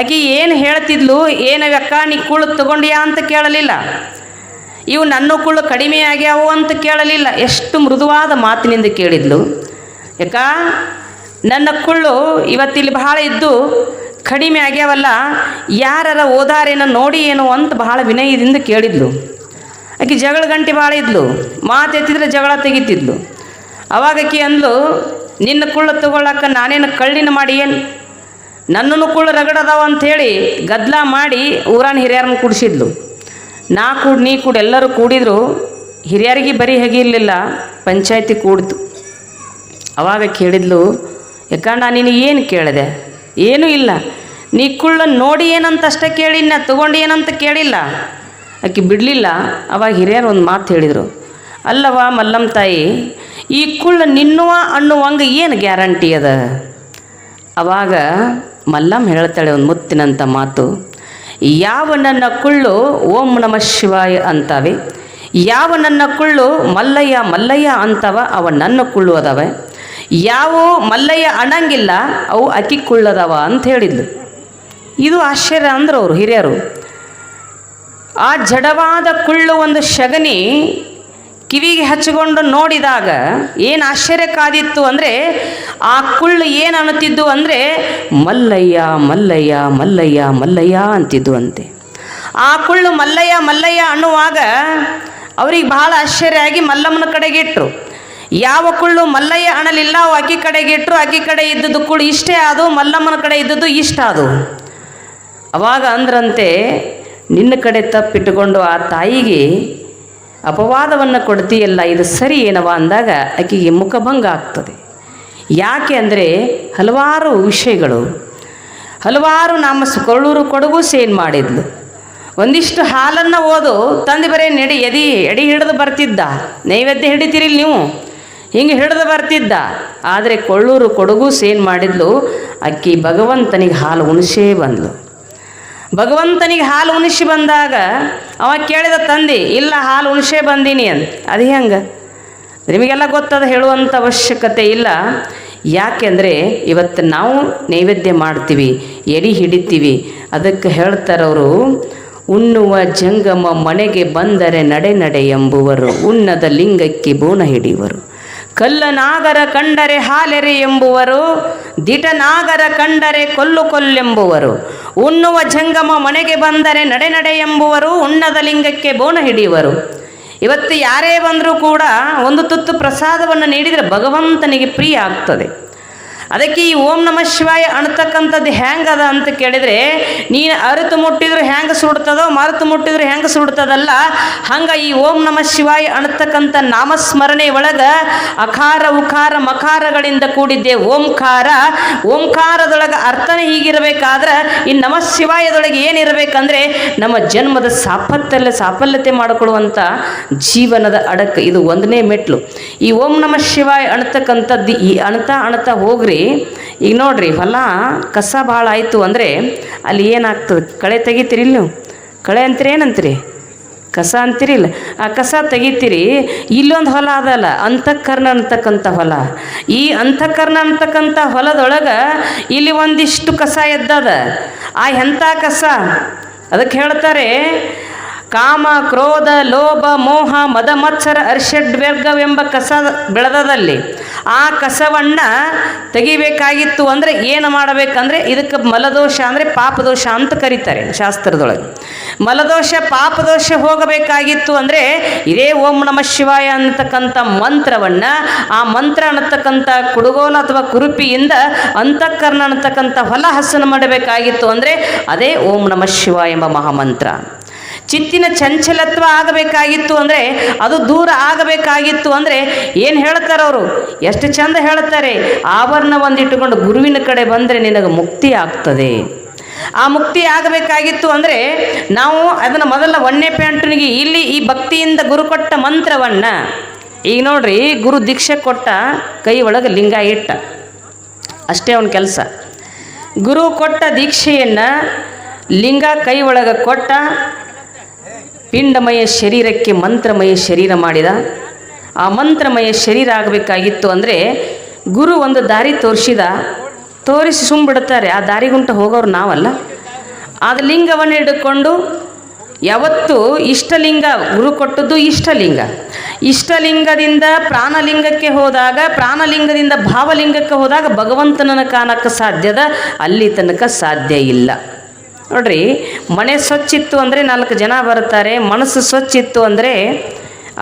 ಆಕೆ ಏನು ಹೇಳ್ತಿದ್ಲು ಏನವ್ಯಕ್ಕ ನೀ ಕುಳ್ಳು ತಗೊಂಡ್ಯಾ ಅಂತ ಕೇಳಲಿಲ್ಲ. ಇವು ನನ್ನ ಕುಳ್ಳು ಕಡಿಮೆ ಆಗ್ಯಾವು ಅಂತ ಕೇಳಲಿಲ್ಲ. ಎಷ್ಟು ಮೃದುವಾದ ಮಾತಿನಿಂದ ಕೇಳಿದ್ಲು. ಯಾಕ? ನನ್ನ ಕುಳ್ಳು ಇವತ್ತಿಲ್ಲಿ ಬಹಳ ಇದ್ದು ಕಡಿಮೆ ಆಗ್ಯಾವಲ್ಲ, ಯಾರರ ಓದಾರೇನ ನೋಡಿ ಏನು ಅಂತ ಬಹಳ ವಿನಯದಿಂದ ಕೇಳಿದ್ಲು. ಆಕೆ ಜಗಳ ಗಂಟೆ ಭಾಳ ಇದ್ಲು, ಮಾತು ಎತ್ತಿದ್ರೆ ಜಗಳ ತೆಗಿತಿದ್ಲು. ಅವಾಗ ಆಕೆ ಅಂದ್ಲು, ನಿನ್ನ ಕುಳ್ಳು ತಗೊಳ್ಳಕ್ಕ ನಾನೇನು ಕಳ್ಳಿನ ಮಾಡಿ ಏನು? ನನ್ನನ್ನು ಕುಳ್ಳು ರಗಡದಾವ ಅಂಥೇಳಿ ಗದ್ಲ ಮಾಡಿ ಊರಾನ ಹಿರಿಯರನ್ನ ಕೂಡಿಸಿದ್ಲು. ನಾ ಕೂಡ, ನೀ ಕೂಡ ಎಲ್ಲರೂ ಕೂಡಿದ್ರು, ಹಿರಿಯರಿಗೆ ಬರೀ ಹಗಿರ್ಲಿಲ್ಲ ಪಂಚಾಯತಿ ಕೂಡ್ತು. ಅವಾಗ ಕೇಳಿದ್ಲು ಯಾಕಂಡ ನೀನು ಏನು ಕೇಳಿದೆ? ಏನೂ ಇಲ್ಲ. ನೀ ಕುಳ್ಳ ನೋಡಿ ಏನಂತ ಅಷ್ಟೇ ಕೇಳಿ ನಾ ತಗೊಂಡು ಏನಂತ ಕೇಳಿಲ್ಲ. ಆಕೆ ಬಿಡಲಿಲ್ಲ. ಅವಾಗ ಹಿರಿಯರು ಒಂದು ಮಾತು ಹೇಳಿದರು. ಅಲ್ಲವ ಮಲ್ಲಮ್ಮ ತಾಯಿ, ಈ ಕುಳ್ಳ ನಿನ್ನುವ ಅನ್ನುವಂಗೆ ಏನು ಗ್ಯಾರಂಟಿ ಅದ? ಅವಾಗ ಮಲ್ಲಮ್ಮ ಹೇಳ್ತಾಳೆ ಒಂದು ಮುತ್ತಿನಂಥ ಮಾತು. ಯಾವ ನನ್ನ ಕುಳ್ಳು ಓಂ ನಮ ಶಿವಾಯ ಅಂತವೆ, ಯಾವ ನನ್ನ ಕುಳ್ಳು ಮಲ್ಲಯ್ಯ ಮಲ್ಲಯ್ಯ ಅಂತವ ಅವ ನನ್ನ ಕುಳ್ಳು ಅದಾವೆ ಯಾವ ಮಲ್ಲಯ್ಯ ಅಣಂಗಿಲ್ಲ, ಅವು ಅಕ್ಕಿ ಕುಳ್ಳದವ ಅಂತ ಹೇಳಿದ್ಲು. ಇದು ಆಶ್ಚರ್ಯ ಅಂದ್ರು ಅವರು ಹಿರಿಯರು. ಆ ಜಡವಾದ ಕುಳ್ಳು ಒಂದು ಶಗನಿ ಕಿವಿಗೆ ಹಚ್ಚಿಕೊಂಡು ನೋಡಿದಾಗ ಏನು ಆಶ್ಚರ್ಯ ಕಾದಿತ್ತು ಅಂದರೆ, ಆ ಕುಳ್ಳು ಏನು ಅನ್ನುತ್ತಿದ್ದು ಅಂದರೆ, ಮಲ್ಲಯ್ಯ ಮಲ್ಲಯ್ಯ ಮಲ್ಲಯ್ಯ ಮಲ್ಲಯ್ಯ ಅಂತಿದ್ದು ಅಂತೆ. ಆ ಕುಳ್ಳು ಮಲ್ಲಯ್ಯ ಮಲ್ಲಯ್ಯ ಅನ್ನುವಾಗ ಅವ್ರಿಗೆ ಬಹಳ ಆಶ್ಚರ್ಯ ಆಗಿ ಮಲ್ಲಮ್ಮನ ಕಡೆಗೆ ಇಟ್ಟರು ಯಾವ ಕುಳ್ಳು ಮಲ್ಲಯ್ಯ ಅಣಲಿಲ್ಲ ಅವು ಅಕ್ಕಿ ಕಡೆಗೆ ಇಟ್ಟರು ಅಕ್ಕಿ ಕಡೆ ಇದ್ದದ್ದು ಕುಳ್ಳು ಇಷ್ಟೇ ಅದು ಮಲ್ಲಮ್ಮನ ಕಡೆ ಇದ್ದದ್ದು ಇಷ್ಟ ಅದು ಅವಾಗ ಅಂದ್ರಂತೆ, ನಿನ್ನ ಕಡೆ ತಪ್ಪಿಟ್ಟುಕೊಂಡು ಆ ತಾಯಿಗೆ ಅಪವಾದವನ್ನು ಕೊಡ್ತೀಯಲ್ಲ, ಇದು ಸರಿ ಏನವ ಅಂದಾಗ ಆಕೆಗೆ ಮುಖಭಂಗ ಆಗ್ತದೆ. ಯಾಕೆ ಅಂದರೆ ಹಲವಾರು ವಿಷಯಗಳು. ಹಲವಾರು ನಮ್ಮ ಸುಕೊಳ್ಳೂರು ಕೊಳ್ಳೂರು ಕೊಡಗು ಸೇನ್ ಮಾಡಿದ್ಲು. ಒಂದಿಷ್ಟು ಹಾಲನ್ನು ಓದು ತಂದು ಬರೀ ನೆಡಿ, ಎದಿ, ಎಡಿ ಹಿಡಿದು ಬರ್ತಿದ್ದ. ನೈವೇದ್ಯ ಹಿಡಿತೀರಿ ನೀವು? ಹಿಂಗೆ ಹಿಡಿದು ಬರ್ತಿದ್ದ. ಆದರೆ ಕೊಳ್ಳೂರು ಕೊಡಗು ಸೇನ್ ಮಾಡಿದ್ಲು, ಅಕ್ಕಿ ಭಗವಂತನಿಗೆ ಹಾಲು ಉಣಿಸೇ ಬಂದ್ಲು. ಭಗವಂತನಿಗೆ ಹಾಲು ಉಣಿಸಿ ಬಂದಾಗ ಅವ ಕೇಳಿದ ತಂದೆ, ಇಲ್ಲ ಹಾಲು ಉಣಿಸೇ ಬಂದೀನಿ ಅಂತ. ಅದು ಹೆಂಗೆ? ನಿಮಗೆಲ್ಲ ಗೊತ್ತದ ಹೇಳುವಂಥ ಅವಶ್ಯಕತೆ ಇಲ್ಲ. ಯಾಕೆಂದರೆ ಇವತ್ತು ನಾವು ನೈವೇದ್ಯ ಮಾಡ್ತೀವಿ, ಎಡಿ ಹಿಡಿತೀವಿ. ಅದಕ್ಕೆ ಹೇಳ್ತಾರವರು ಉಣ್ಣುವ ಜಂಗಮ ಮನೆಗೆ ಬಂದರೆ ನಡೆ ನಡೆ ಎಂಬುವರು, ಉಣ್ಣದ ಲಿಂಗಕ್ಕೆ ಬೋನ ಹಿಡಿಯುವರು. ಕಲ್ಲನಾಗರ ಕಂಡರೆ ಹಾಲೆರೆ ಎಂಬುವರು, ದಿಟನಾಗರ ಕಂಡರೆ ಕೊಲ್ಲು ಕೊಲ್ಲೆಂಬುವರು. ಉಣ್ಣುವ ಜಂಗಮ ಮನೆಗೆ ಬಂದರೆ ನಡೆ ನಡೆ ಎಂಬುವರು, ಉಣ್ಣದ ಲಿಂಗಕ್ಕೆ ಬೋನ ಹಿಡಿಯುವರು. ಇವತ್ತು ಯಾರೇ ಬಂದರೂ ಕೂಡ ಒಂದು ತುತ್ತು ಪ್ರಸಾದವನ್ನು ನೀಡಿದರೆ ಭಗವಂತನಿಗೆ ಪ್ರಿಯ ಆಗ್ತದೆ. ಅದಕ್ಕೆ ಈ ಓಂ ನಮ ಶಿವಾಯ ಅಣ್ತಕ್ಕಂಥದ್ದು ಅದ ಅಂತ ಕೇಳಿದರೆ, ನೀನು ಅರಿತು ಮುಟ್ಟಿದ್ರೆ ಹೆಂಗೆ ಸುಡ್ತದೋ, ಮರೆತು ಮುಟ್ಟಿದ್ರೆ ಹೆಂಗೆ ಸುಡ್ತದಲ್ಲ, ಹಂಗೆ ಈ ಓಂ ನಮ ಶಿವಾಯ ಅಣ್ತಕ್ಕಂಥ ನಾಮಸ್ಮರಣೆ ಒಳಗೆ ಅಕಾರ, ಉಕಾರ, ಮಕಾರಗಳಿಂದ ಕೂಡಿದ್ದೆ ಓಂಕಾರ. ಓಂಕಾರದೊಳಗೆ ಅರ್ಥನೇ ಹೀಗಿರಬೇಕಾದ್ರೆ, ಈ ನಮ ಶಿವಾಯದೊಳಗೆ ಏನಿರಬೇಕಂದ್ರೆ, ನಮ್ಮ ಜನ್ಮದ ಸಾಫತ್ತಲ್ಲ ಸಾಫಲ್ಯತೆ ಮಾಡಿಕೊಳ್ಳುವಂಥ ಜೀವನದ ಅಡಕ ಇದು ಒಂದನೇ ಮೆಟ್ಲು. ಈ ಓಂ ನಮ ಶಿವಾಯ ಅಣ್ತಕ್ಕಂಥದ್ದು ಈ ಅಣ್ತಾ ಅಣ್ತಾ ಹೋಗ್ರಿ. ಈಗ ನೋಡ್ರಿ, ಹೊಲ ಕಸ ಭಾಳ ಆಯಿತು ಅಂದರೆ ಅಲ್ಲಿ ಏನಾಗ್ತದೆ? ಕಳೆ ತೆಗಿತೀರಿ ನೀವು? ಕಳೆ ಅಂತೀರಿ ಏನಂತೀರಿ? ಕಸ ಅಂತೀರಿಲ್ಲ ಆ ಕಸ ತೆಗಿತೀರಿ, ಇಲ್ಲೊಂದು ಹೊಲ ಅದಲ್ಲ, ಅಂತಃಕರಣ ಅಂತಕ್ಕಂಥ ಹೊಲ. ಈ ಅಂತಃಕರ್ಣ ಅಂತಕ್ಕಂಥ ಹೊಲದೊಳಗೆ ಇಲ್ಲಿ ಒಂದಿಷ್ಟು ಕಸ ಎದ್ದದ. ಆ ಎಂಥ ಕಸ? ಅದಕ್ಕೆ ಹೇಳ್ತಾರೆ ಕಾಮ, ಕ್ರೋಧ, ಲೋಭ, ಮೋಹ, ಮದ, ಮತ್ಸರ ಅರ್ಷಡ್ವರ್ಗವೆಂಬ ಕಸ ಬೆಳೆದದಲ್ಲಿ ಆ ಕಸವನ್ನು ತೆಗಿಬೇಕಾಗಿತ್ತು ಅಂದರೆ ಏನು ಮಾಡಬೇಕಂದ್ರೆ ಇದಕ್ಕೆ ಮಲದೋಷ ಅಂದರೆ ಪಾಪದೋಷ ಅಂತ ಕರೀತಾರೆ ಶಾಸ್ತ್ರದೊಳಗೆ. ಮಲದೋಷ, ಪಾಪದೋಷ ಹೋಗಬೇಕಾಗಿತ್ತು ಅಂದರೆ ಇದೇ ಓಂ ನಮ ಶಿವಾಯ ಅನ್ನತಕ್ಕಂಥ ಮಂತ್ರವನ್ನು ಆ ಮಂತ್ರ ಅನ್ನತಕ್ಕಂಥ ಕುಡುಗೋಲ ಅಥವಾ ಕುರುಪಿಯಿಂದ ಅಂತಃಕರಣ ಅನ್ನತಕ್ಕಂಥ ಹೊಲ ಹಸನ ಮಾಡಬೇಕಾಗಿತ್ತು ಅಂದರೆ ಅದೇ ಓಂ ನಮ ಶಿವ ಎಂಬ ಮಹಾಮಂತ್ರ. ಚಿತ್ತಿನ ಚಂಚಲತ್ವ ಆಗಬೇಕಾಗಿತ್ತು ಅಂದರೆ, ಅದು ದೂರ ಆಗಬೇಕಾಗಿತ್ತು ಅಂದರೆ ಏನು ಹೇಳ್ತಾರೆ ಅವರು? ಎಷ್ಟು ಚಂದ ಹೇಳ್ತಾರೆ, ಆಭರಣ ಒಂದಿಟ್ಟುಕೊಂಡು ಗುರುವಿನ ಕಡೆ ಬಂದರೆ ನಿನಗೆ ಮುಕ್ತಿ ಆಗ್ತದೆ. ಆ ಮುಕ್ತಿ ಆಗಬೇಕಾಗಿತ್ತು ಅಂದರೆ, ನಾವು ಅದನ್ನು ಮೊದಲ ಒಣ್ಣೆ ಪ್ಯಾಂಟನಿಗೆ ಇಲ್ಲಿ ಈ ಭಕ್ತಿಯಿಂದ ಗುರು ಕೊಟ್ಟ ಮಂತ್ರವನ್ನು, ಈಗ ನೋಡ್ರಿ, ಗುರು ದೀಕ್ಷೆ ಕೊಟ್ಟ ಕೈ ಒಳಗೆ ಲಿಂಗ ಇಟ್ಟ. ಅಷ್ಟೇ ಅವನ ಕೆಲಸ. ಗುರು ಕೊಟ್ಟ ದೀಕ್ಷೆಯನ್ನು ಲಿಂಗ ಕೈ ಒಳಗೆ ಕೊಟ್ಟ ಪಿಂಡಮಯ ಶರೀರಕ್ಕೆ ಮಂತ್ರಮಯ ಶರೀರ ಮಾಡಿದ. ಆ ಮಂತ್ರಮಯ ಶರೀರ ಆಗಬೇಕಾಗಿತ್ತು ಅಂದರೆ ಗುರು ಒಂದು ದಾರಿ ತೋರಿಸಿದ. ತೋರಿಸಿ ಸುಮ್ಬಿಡ್ತಾರೆ. ಆ ದಾರಿಗುಂಟ ಹೋಗೋರು ನಾವಲ್ಲ. ಆದ ಲಿಂಗವನ್ನು ಹಿಡ್ಕೊಂಡು ಯಾವತ್ತು ಇಷ್ಟಲಿಂಗ ಗುರು ಕೊಟ್ಟದ್ದು ಇಷ್ಟಲಿಂಗ. ಇಷ್ಟಲಿಂಗದಿಂದ ಪ್ರಾಣಲಿಂಗಕ್ಕೆ ಹೋದಾಗ, ಪ್ರಾಣಲಿಂಗದಿಂದ ಭಾವಲಿಂಗಕ್ಕೆ ಹೋದಾಗ ಭಗವಂತನನ್ನು ಕಾಣಕ್ಕೆ ಸಾಧ್ಯದ. ಅಲ್ಲಿ ತನಕ ಸಾಧ್ಯ ಇಲ್ಲ. ನೋಡ್ರಿ, ಮನೆ ಸ್ವಚ್ಛಿತ್ತು ಅಂದರೆ ನಾಲ್ಕು ಜನ ಬರ್ತಾರೆ ಮನಸ್ಸು ಸ್ವಚ್ಛಿತ್ತು ಅಂದರೆ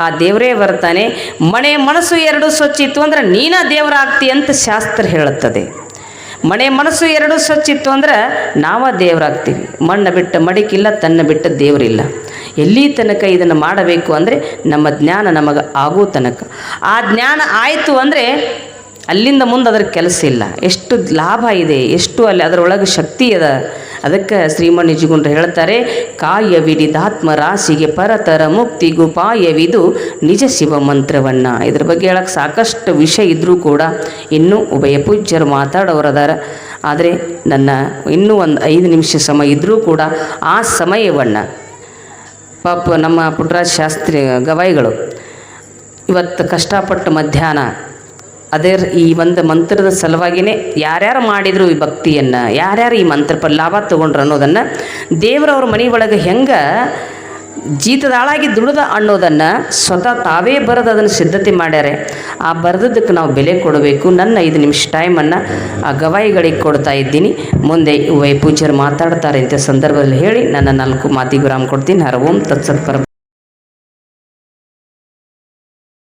ಆ ದೇವರೇ ಬರ್ತಾನೆ ಮನೆ ಮನಸ್ಸು ಎರಡು ಸ್ವಚ್ಛಿತ್ತು ಅಂದರೆ ನೀನ ದೇವರಾಗ್ತಿ ಅಂತ ಶಾಸ್ತ್ರ ಹೇಳುತ್ತದೆ. ಮನೆ ಮನಸ್ಸು ಎರಡು ಸ್ವಚ್ಛಿತ್ತು ಅಂದ್ರೆ ನಾವ ದೇವರಾಗ್ತೀವಿ. ಮಣ್ಣು ಬಿಟ್ಟ ಮಡಿಕಿಲ್ಲ, ತನ್ನ ಬಿಟ್ಟ ದೇವರಿಲ್ಲ. ಎಲ್ಲಿ ತನಕ ಇದನ್ನು ಮಾಡಬೇಕು ಅಂದರೆ ನಮ್ಮ ಜ್ಞಾನ ನಮಗೆ ಆಗೋ ತನಕ. ಆ ಜ್ಞಾನ ಆಯಿತು ಅಂದರೆ ಅಲ್ಲಿಂದ ಮುಂದೆ ಅದರ ಕೆಲಸ ಇಲ್ಲ. ಎಷ್ಟು ಲಾಭ ಇದೆ, ಎಷ್ಟು ಅಲ್ಲಿ ಅದರೊಳಗೆ ಶಕ್ತಿ ಅದ. ಅದಕ್ಕೆ ಶ್ರೀಮನ್ ನಿಜಗುಂಡ್ರು ಹೇಳ್ತಾರೆ ಕಾಯವಿಡಿದಾತ್ಮ ರಾಶಿಗೆ ಪರತರ ಮುಕ್ತಿಗುಪಾಯವಿದು ನಿಜ ಶಿವ ಮಂತ್ರವನ್ನು. ಇದ್ರ ಬಗ್ಗೆ ಹೇಳಕ್ಕೆ ಸಾಕಷ್ಟು ವಿಷಯ ಇದ್ದರೂ ಕೂಡ ಇನ್ನೂ ಉಭಯ ಪೂಜ್ಯರು ಮಾತಾಡೋರದಾರ ಆದರೆ ನನ್ನ ಇನ್ನೂ ಒಂದು ಐದು ನಿಮಿಷ ಸಮಯ ಇದ್ದರೂ ಕೂಡ ಆ ಸಮಯವನ್ನು ಪಾಪ ನಮ್ಮ ಪುಟ್ರಾಜ್ ಶಾಸ್ತ್ರಿ ಗವಾಯಿಗಳು ಇವತ್ತು ಕಷ್ಟಪಟ್ಟು ಮಧ್ಯಾಹ್ನ ಅದೇ ಈ ಒಂದು ಮಂತ್ರದ ಸಲುವಾಗಿಯೇ ಯಾರ್ಯಾರು ಮಾಡಿದ್ರು ಈ ಭಕ್ತಿಯನ್ನು, ಯಾರ್ಯಾರು ಈ ಮಂತ್ರ ಪ, ಲಾಭ ತೊಗೊಂಡ್ರು ಅನ್ನೋದನ್ನು ದೇವರವ್ರ ಮನೆ ಒಳಗೆ ಹೆಂಗೆ ಜೀತದಾಳಾಗಿ ದುಡಿದ ಅನ್ನೋದನ್ನು ಸ್ವತಃ ತಾವೇ ಬರೆದು ಅದನ್ನು ಸಿದ್ಧತೆ ಮಾಡ್ಯಾರೆ. ಆ ಬರೆದದ್ದಕ್ಕೆ ನಾವು ಬೆಲೆ ಕೊಡಬೇಕು. ನನ್ನ ಐದು ನಿಮಿಷ ಟೈಮನ್ನು ಆ ಗವಾಯಿಗಳಿಗೆ ಕೊಡ್ತಾ ಇದ್ದೀನಿ. ಮುಂದೆ ವೈ ಪೂಜ್ಯರು ಮಾತಾಡ್ತಾರೆ ಅಂತ ಸಂದರ್ಭದಲ್ಲಿ ಹೇಳಿ ನನ್ನ ನಾಲ್ಕು ಮಾತಿಗೆ ವಿರಾಮ ಕೊಡ್ತೀನಿ. ಹರ ಓಂ, ತತ್ಸತ್ ಪರ